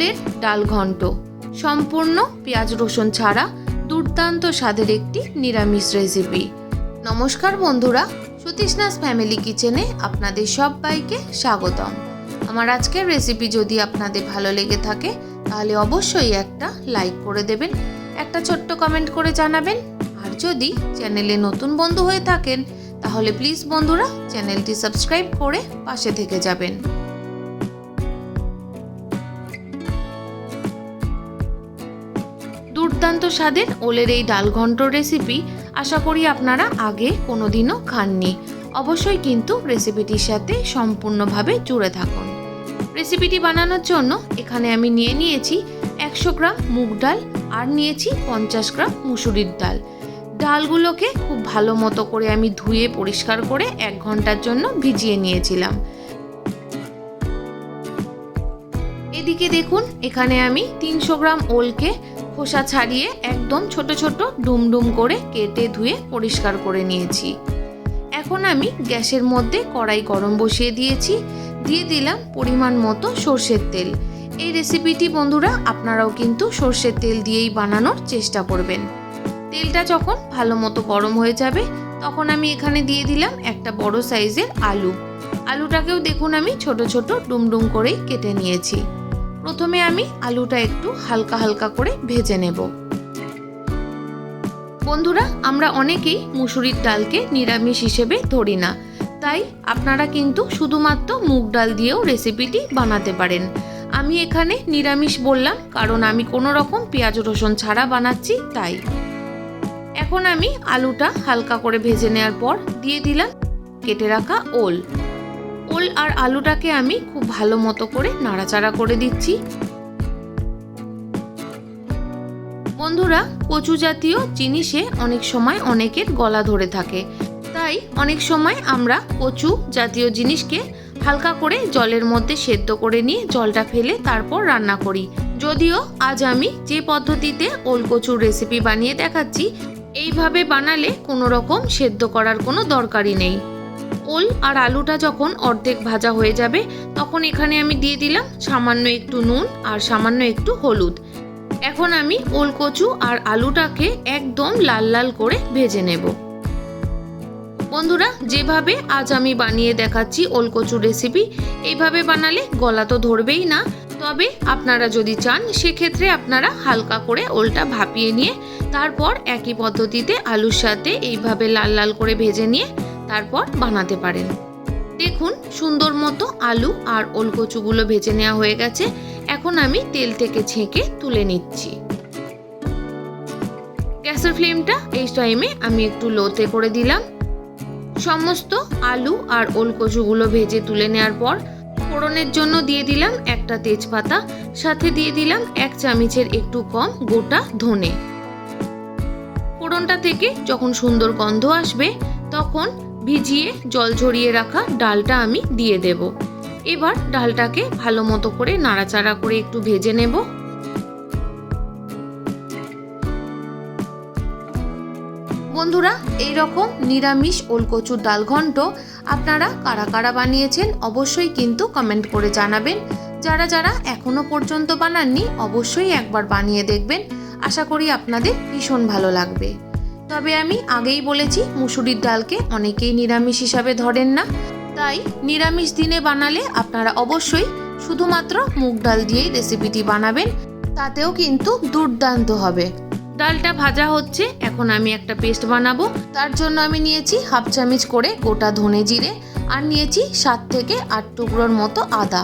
ওলের ডাল ঘন্ট। সম্পূর্ণ পেঁয়াজ রসুন ছাড়া দুর্দান্ত স্বাদের একটি নিরামিষ রেসিপি নমস্কার বন্ধুরা সুতৃষ্ণাস ফ্যামিলি কিচেনে আপনাদের সবাইকে স্বাগতম। আমার আজকের রেসিপি যদি আপনাদের ভালো লেগে থাকে, তাহলে অবশ্যই একটা লাইক করে দেবেন, একটা ছোট্ট কমেন্ট করে জানাবেন। আর যদি চ্যানেলে নতুন বন্ধু হয়ে থাকেন, তাহলে প্লিজ বন্ধুরা চ্যানেলটি সাবস্ক্রাইব করে পাশে থেকে যাবেন। দুর্দান্ত স্বাদের ওলের এই ডাল ঘন্ট রেসিপি আশা করি আপনারা আগে কোনোদিনও খাননি। অবশ্যই কিন্তু রেসিপিটির সাথে সম্পূর্ণভাবে জুড়ে থাকুন। রেসিপিটি বানানোর জন্য এখানে আমি নিয়ে নিয়েছি একশো গ্রাম মুগ ডাল আর নিয়েছি পঞ্চাশ গ্রাম মুসুরির ডাল। ডালগুলোকে খুব ভালো মতো করে আমি ধুয়ে পরিষ্কার করে এক ঘণ্টার জন্য ভিজিয়ে নিয়েছিলাম। এদিকে দেখুন, এখানে আমি তিনশো গ্রাম ওলকে খোসা ছাড়িয়ে একদম ছোট ছোট ডুম ডুম করে কেটে ধুয়ে পরিষ্কার করে নিয়েছি। এখন আমি গ্যাসের মধ্যে কড়াই গরম বসিয়ে দিয়েছি। দিয়ে দিলাম পরিমাণ মতো সর্ষের তেল। এই রেসিপিটি বন্ধুরা আপনারাও কিন্তু সর্ষের তেল দিয়েই বানানোর চেষ্টা করবেন। তেলটা যখন ভালো মতো গরম হয়ে যাবে, তখন আমি এখানে দিয়ে দিলাম একটা বড় সাইজের আলু। আলুটাকেও দেখুন আমি ছোট ছোট ডুমডুম করেই কেটে নিয়েছি। প্রথমে আমি আলুটা একটু হালকা হালকা করে ভেজে নেব। বন্ধুরা, আমরা অনেকেই মুসুরির ডালকে নিরামিষ হিসেবে ধরি না। তাই আপনারা কিন্তু শুধুমাত্র মুগ ডাল দিয়েও রেসিপিটি বানাতে পারেন। আমি এখানে নিরামিষ বললাম, কারণ আমি কোনো রকম পেঁয়াজ রসুন ছাড়া বানাচ্ছি তাই। এখন আমি আলুটা হালকা করে ভেজে নেওয়ার পর দিয়ে দিলাম কেটে রাখা ওল। ওল আর আলুটাকে আমি খুব ভালো মতো করে নাড়াচাড়া করে দিচ্ছি। বন্ধুরা, কচু জাতীয় জিনিসে অনেক সময় অনেকের গলা ধরে থাকে। তাই অনেক সময় আমরা কচু জাতীয় জিনিসকে হালকা করে জলের মধ্যে সেদ্ধ করে নিয়ে জলটা ফেলে তারপর রান্না করি। যদিও আজ আমি যে পদ্ধতিতে ওল কচুর রেসিপি বানিয়ে দেখাচ্ছি, এইভাবে বানালে কোনো রকম সেদ্ধ করার কোনো দরকারই নেই। ওল আর আলুটা যখন অর্ধেক ভাজা হয়ে যাবে, তখন এখানে আমি দিয়ে দিলাম সামান্য একটু নুন আর সামান্য একটু হলুদ। এখন আমি ওল কচু আর আলুটাকে একদম লাল লাল করে ভেজে নেব। বন্ধুরা, যেভাবে আজ আমি বানিয়ে দেখাচ্ছি ওল কচুর রেসিপি, এইভাবে বানালে গলা তো ধরবেই না। তবে আপনারা যদি চান, সেক্ষেত্রে আপনারা হালকা করে ওলটা ভাপিয়ে নিয়ে, তারপর একই পদ্ধতিতে আলুর সাথে এইভাবে লাল লাল করে ভেজে নিয়ে তারপর বানাতে পারেন। দেখুন, সুন্দর মতো আলু আর ওলকচুগুলো ভেজে নেওয়া হয়ে গেছে। এখন আমি তেল থেকে ছেঁকে তুলে নিচ্ছি। গ্যাসের ফ্লেমটা এই টাইমে আমি একটু লোতে করে দিলাম। সমস্ত আলু আর ওলকচুগুলো ভেজে তুলে নেওয়ার পর ফোড়নের জন্য দিয়ে দিলাম একটা তেজপাতা। সাথে দিয়ে দিলাম এক চামচের একটু কম গোটা ধনে। ফোড়নটা থেকে যখন সুন্দর গন্ধ আসবে, তখন ভিজিয়ে জল ঝরিয়ে রাখা ডালটা আমি দিয়ে দেব। এবার ডালটাকে ভালো মতো করে নাড়াচাড়া করে একটু ভেজে নেব। বন্ধুরা এই রকম নিরামিষ ওলকচুর ডাল ঘন্ট আপনারা কারা কারা বানিয়েছেন অবশ্যই কিন্তু কমেন্ট করে জানাবেন। যারা যারা এখনও পর্যন্ত বানাননি, অবশ্যই একবার বানিয়ে দেখবেন। আশা করি আপনাদের ভীষণ ভালো লাগবে। তবে আমি আগেই বলেছি, মুসুরির ডালকে অনেকেই নিরামিষ হিসাবে ধরেন না। তাই নিরামিষ দিনে বানালে আপনারা অবশ্যই শুধুমাত্র মুগ ডাল দিয়েই রেসিপিটি বানাবেন, তাতেও কিন্তু দুর্দান্ত হবে। ডালটা ভাজা হচ্ছে, এখন আমি একটা পেস্ট বানাবো। তার জন্য আমি নিয়েছি হাফ চামচ করে গোটা ধনে জিরে আর নিয়েছি সাত থেকে আট টুকরোর মতো আদা।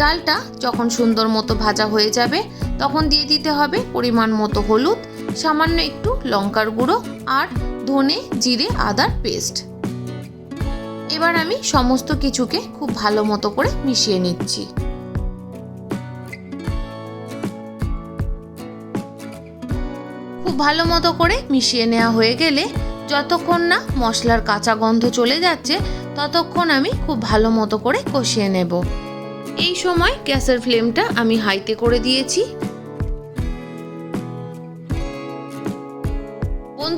ডালটা যখন সুন্দর মতো ভাজা হয়ে যাবে, তখন দিয়ে দিতে হবে পরিমাণ মতো হলুদ সামান্য একটু লঙ্কার গুঁড়ো আর ধনে, জিরে, আদার পেস্ট। এবার আমি সমস্ত কিছুকে খুব ভালো মতো করে মিশিয়ে নিচ্ছি। খুব ভালো মতো করে মিশিয়ে নেওয়া হয়ে গেলে যতক্ষণ না মশলার কাঁচা গন্ধ চলে যাচ্ছে, ততক্ষণ আমি খুব ভালো মতো করে কষিয়ে নেব। এই সময় গ্যাসের ফ্লেমটা আমি হাইতে করে দিয়েছি।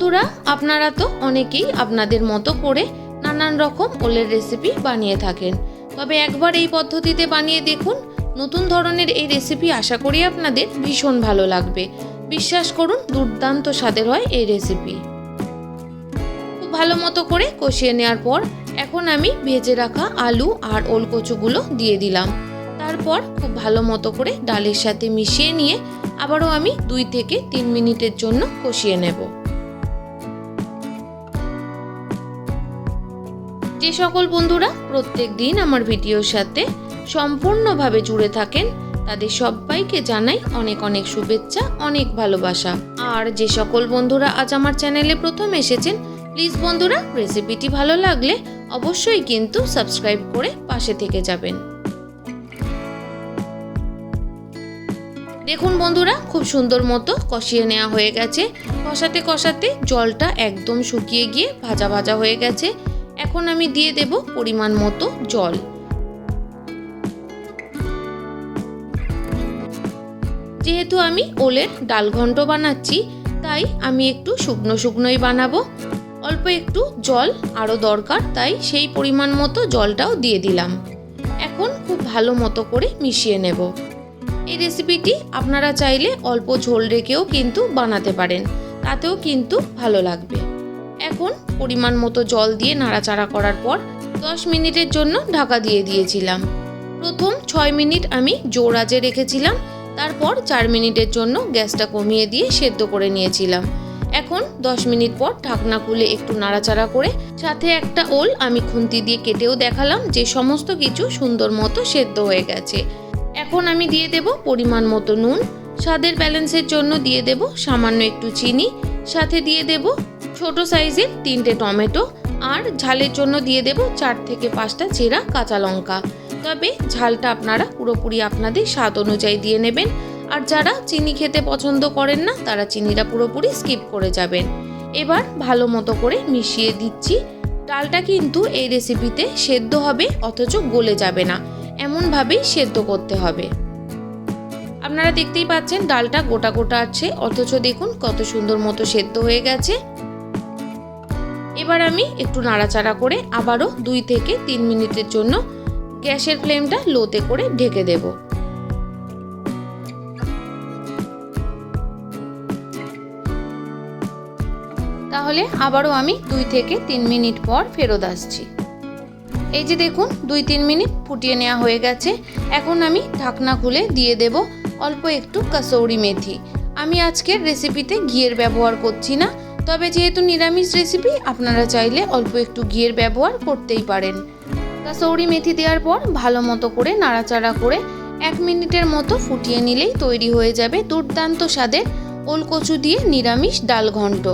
বন্ধুরা, আপনারা তো অনেকেই আপনাদের মতো করে নানান রকম ওলের রেসিপি বানিয়ে থাকেন। তবে একবার এই পদ্ধতিতে বানিয়ে দেখুন, নতুন ধরনের এই রেসিপি আশা করি আপনাদের ভীষণ ভালো লাগবে। বিশ্বাস করুন, দুর্দান্ত স্বাদের হয় এই রেসিপি খুব ভালো মতো করে কষিয়ে নেওয়ার পর এখন আমি ভেজে রাখা আলু আর ওল কচুগুলো দিয়ে দিলাম। তারপর খুব ভালো মতো করে ডালের সাথে মিশিয়ে নিয়ে আবারও আমি দুই থেকে তিন মিনিটের জন্য কষিয়ে নেব। যে সকল বন্ধুরা প্রত্যেক দিন আমার ভিডিওর সাথে সম্পূর্ণভাবে জুড়ে থাকেন, তাদের সবাইকে জানাই অনেক অনেক শুভেচ্ছা, অনেক ভালোবাসা। আর যে সকল বন্ধুরা আজ আমার চ্যানেলে প্রথম এসেছেন, প্লিজ বন্ধুরা রেসিপিটি ভালো লাগলে অবশ্যই কিন্তু সাবস্ক্রাইব করে পাশে থেকে যাবেন। দেখুন বন্ধুরা, খুব সুন্দর মতো কষিয়ে নেওয়া হয়ে গেছে। কষাতে কষাতে জলটা একদম শুকিয়ে গিয়ে ভাজা ভাজা হয়ে গেছে। এখন আমি দিয়ে দেব পরিমাণ মতো জল। যেহেতু আমি ওলের ডাল ঘন্ট বানাচ্ছি, তাই আমি একটু শুকনো শুকনোই বানাবো। অল্প একটু জল আরও দরকার, তাই সেই পরিমাণ মতো জলটাও দিয়ে দিলাম। এখন খুব ভালো মতো করে মিশিয়ে নেব। এই রেসিপিটি আপনারা চাইলে অল্প ঝোল রেখেও কিন্তু বানাতে পারেন, তাতেও কিন্তু ভালো লাগবে। এখন পরিমাণ মতো জল দিয়ে নাড়াচাড়া করার পর দশ মিনিটের জন্য ঢাকা দিয়ে দিয়েছিলাম। প্রথম ছয় মিনিট আমি জোর আজে রেখেছিলাম, তারপর চার মিনিটের জন্য গ্যাসটা কমিয়ে দিয়ে সেদ্ধ করে নিয়েছিলাম। এখন দশ মিনিট পর ঢাকনা খুলে একটু নাড়াচাড়া করে সাথে একটা ওল আমি খুন্তি দিয়ে কেটেও দেখালাম যে সমস্ত কিছু সুন্দর মতো সেদ্ধ হয়ে গেছে। এখন আমি দিয়ে দেব পরিমাণ মতো নুন, স্বাদের ব্যালেন্সের জন্য দিয়ে দেব সামান্য একটু চিনি, সাথে দিয়ে দেব ছোট সাইজের তিনটে টমেটো আর ঝালের জন্য দিয়ে দেব চার থেকে পাঁচটা চেরা কাঁচা লঙ্কা। তবে ঝালটা আপনারা পুরোপুরি আপনাদের স্বাদ অনুযায়ী দিয়ে নেবেন। আর যারা চিনি খেতে পছন্দ করেন না, তারা চিনিটা পুরোপুরি স্কিপ করে যাবেন। এবার ভালো মতো করে মিশিয়ে দিচ্ছি। ডালটা কিন্তু এই রেসিপিতে সেদ্ধ হবে, অথচ গলে যাবে না। এমনভাবেই সেদ্ধ করতে হবে। আপনারা দেখতেই পাচ্ছেন, ডালটা গোটা গোটা আছে, অথচ দেখুন কত সুন্দর মতো সেদ্ধ হয়ে গেছে। এবার আমি একটু নাড়াচাড়া করে আবারও দুই থেকে তিন মিনিটের জন্য গ্যাসের ফ্লেমটা লোতে করে ঢেকে দেব। তাহলে আবারও আমি দুই থেকে তিন মিনিট পর ফেরত আসছি। এই যে দেখুন, দুই তিন মিনিট ফুটিয়ে নেওয়া হয়ে গেছে। এখন আমি ঢাকনা খুলে দিয়ে দেব অল্প একটু কাসৌরি মেথি। আমি আজকের রেসিপিতে ঘিয়ের ব্যবহার করছি না। তবে যেহেতু নিরামিষ রেসিপি আপনারা চাইলে অল্প একটু ঘিয়ের ব্যবহার করতেই পারেন। কাসৌরি মেথি দেওয়ার পর ভালো মতো করে নাড়াচাড়া করে এক মিনিটের মতো ফুটিয়ে নিলেই তৈরি হয়ে যাবে দুর্দান্ত স্বাদের ওলকচু দিয়ে নিরামিষ ডাল ঘন্ট।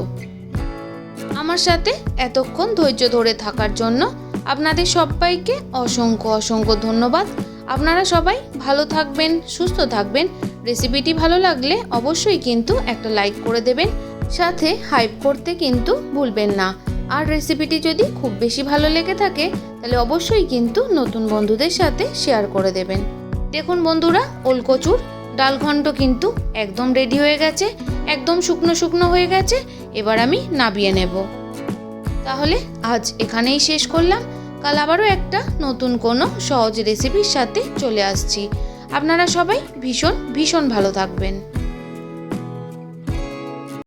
আমার সাথে এতক্ষণ ধৈর্য ধরে থাকার জন্য আপনাদের সবাইকে অসংখ্য অসংখ্য ধন্যবাদ। আপনারা সবাই ভালো থাকবেন, সুস্থ থাকবেন। রেসিপিটি ভালো লাগলে অবশ্যই কিন্তু একটা লাইক করে দেবেন। সাথে হাইপ করতে কিন্তু ভুলবেন না। আর রেসিপিটি যদি খুব বেশি ভালো লেগে থাকে, তাহলে অবশ্যই কিন্তু নতুন বন্ধুদের সাথে শেয়ার করে দেবেন। দেখুন বন্ধুরা, ওলকচুর ডালঘণ্ট কিন্তু একদম রেডি হয়ে গেছে, একদম শুকনো শুকনো হয়ে গেছে, এবার আমি নাবিয়ে নেব। তাহলে আজ এখানেই শেষ করলাম। কাল আবারও একটা নতুন কোনো সহজ রেসিপির সাথে চলে আসছি। আপনারা সবাই ভীষণ ভীষণ ভালো থাকবেন।